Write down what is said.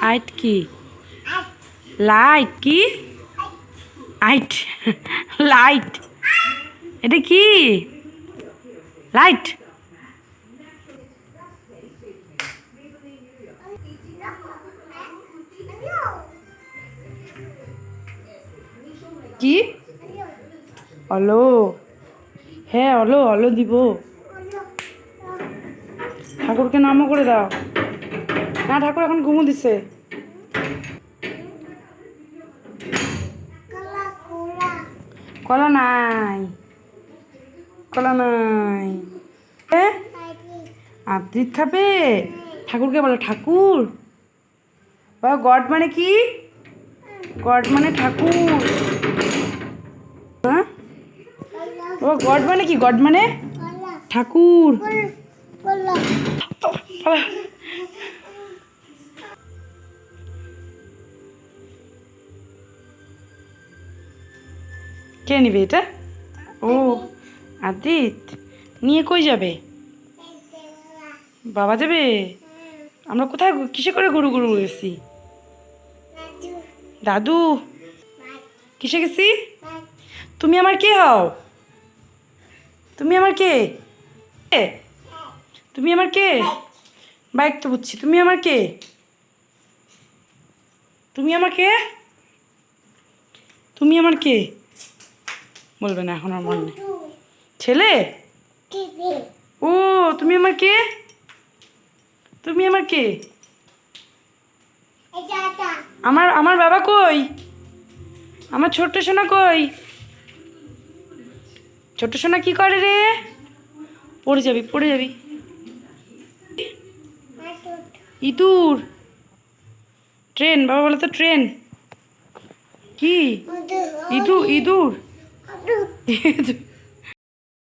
Eight কি? Light কি? আইট। লাইট। এটা কি? লাইট। কি? অলো। হ্যাঁ অলো অলো দিব। ঠাকুরকে নামও করে দাও। না ঠাকুর এখন ঘুমো দিছে। কলা নাই। কলা নাই। আবৃত খাবে ঠাকুরকে বলো ঠাকুর। বাবা গড মানে কি? গড মানে ঠাকুর। হ্যাঁ বাবা গড মানে কি? গড মানে? ঠাকুর। কে নিবে এটা? ও, আদিত, নিয়ে কই যাবে? বাবা যাবে? আমরা কোথায় কিসে করে গরু গরু গেছি? দাদু, কিসে গেছি? তুমি আমার কে হও? তুমি আমার কে? তুমি আমার কে? বাইক তো বুঝছি, তুমি আমার কে? তুমি আমার কে? তুমি আমার কে? বলবে না এখন আর মনে নেই। ছেলে? ও তুমি আমার কে? তুমি আমার কে? আমার আমার বাবা কই? আমার ছোট্ট সোনা কই? ছোট্ট সোনা কি করে রে? পড়ে যাবি পড়ে যাবি। ইঁদুর। ট্রেন বাবা বলে তো ট্রেন। কি? ইঁদুর ইঁদুর। ইঁদুর